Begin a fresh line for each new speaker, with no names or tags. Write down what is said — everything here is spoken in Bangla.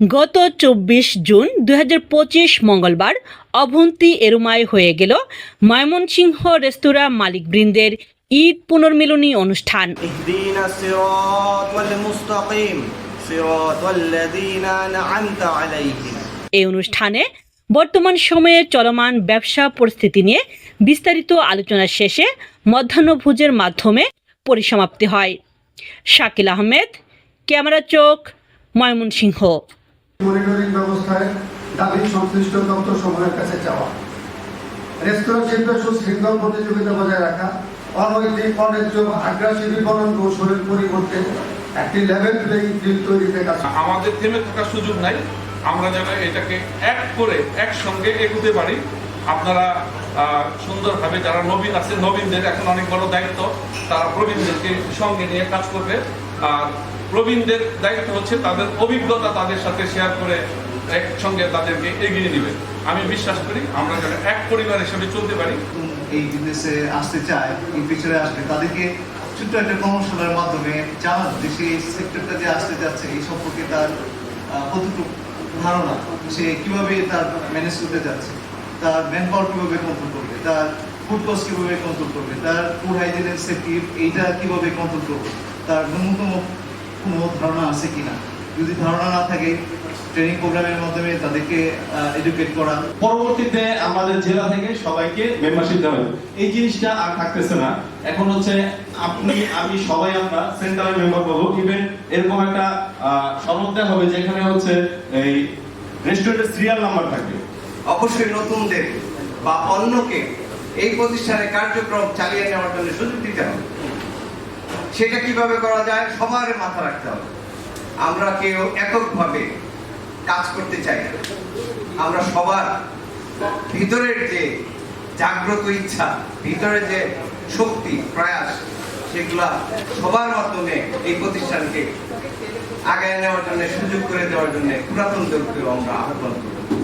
গত চব্বিশ জুন দু হাজার পঁচিশ মঙ্গলবার অভন্তি এরুমায় হয়ে গেল ময়মনসিংহ রেস্তোরাঁ মালিকবৃন্দের ঈদ পুনর্মিলনী অনুষ্ঠান। এই অনুষ্ঠানে বর্তমান সময়ে চলমান ব্যবসা পরিস্থিতি নিয়ে বিস্তারিত আলোচনা শেষে মধ্যাহ্নভোজের মাধ্যমে পরিসমাপ্তি হয়। শাকিল আহমেদ ক্যামেরা চোখ ময়মনসিংহ।
মনিটরিং ব্যবস্থায় দাবি সংশ্লিষ্ট দপ্তর সমূহের কাছে চাওয়া। রেস্তোরাঁ শিল্পে সুশৃঙ্খল প্রতিযোগিতা বজায় রাখা, অনৈতিক, অন্যায্য, আগ্রাসী বিপণন কৌশলের পরিবর্তে একটি লেভেল প্লেইং ফিল্ড তৈরিতে কাজ
আমাদের থেমে থাকার সুযোগ নাই। আমরা যেন এটাকে এক করে একসঙ্গে এগোতে পারি। আপনারা সুন্দরভাবে যারা নবীন আছে, নবীনদের এখন অনেক বড় দায়িত্ব, তারা প্রবীণদেরকে সঙ্গে নিয়ে কাজ করবে। আর প্রবীণদের দায়িত্ব হচ্ছে তাদের অভিজ্ঞতা তাদের সাথে শেয়ার করে একসঙ্গে তাদেরকে এগিয়ে নেবে। আমি বিশ্বাস করি আমরা যেন এক পরিবার হিসেবে চলতে পারি।
এই বিজনেসে আসতে চায়, এই ফিচারে আসবে, তাদেরকে ছোট্ট একটা কর্মশালার মাধ্যমে জানান যে সেই সেক্টরটা যে আসতে যাচ্ছে, এই সম্পর্কে তার কতটুকু ধারণা? সে কীভাবে তার ম্যানেজ করতে যাচ্ছে? তার ম্যান পাওয়ার কীভাবে কন্ট্রোল করবে? তার ফুড কীভাবে কন্ট্রোল করবে? তার ফুড হাইজিনের সেফটি এইটা কীভাবে কন্ট্রোল করবে? তার ন্যূনতম কোনো ধারণা আছে কিনা? যদি ধারণা না থাকে ট্রেনিং প্রোগ্রামের মাধ্যমে তাদেরকে এডুকেট করা।
পরবর্তীতে আমাদের জেলা থেকে সবাইকে মেম্বারশিপ দেওয়া এই জিনিসটা আর থাকতেছে না। এখন হচ্ছে আপনি, আমি সবাই আমরা সেন্ট্রাল মেম্বার পাবো ইভেন এরকম একটা সনদ দেওয়া হবে যেখানে হচ্ছে এই রেস্টুরেন্টের সিরিয়াল নাম্বার থাকবে।
অবশ্যই নতুনদের বা অন্যকে এই প্রতিষ্ঠানের কার্যক্রম চালিয়ে নেওয়ার জন্য সুযোগ দিতে হবে। সেটা কীভাবে করা যায়, সবার মাথা রাখতে হবে। আমরা কেউ এককভাবে কাজ করতে চাই না। আমরা সবার ভিতরের যে জাগ্রত ইচ্ছা ভিতরে যে শক্তি, প্রয়াস, সেগুলা সবার মাধ্যমে এই প্রতিষ্ঠানকে আগায় নেওয়ার জন্য, সুযোগ করে দেওয়ার জন্য পুরাতন পুরাতনদেরকেও আমরা আহ্বান করব।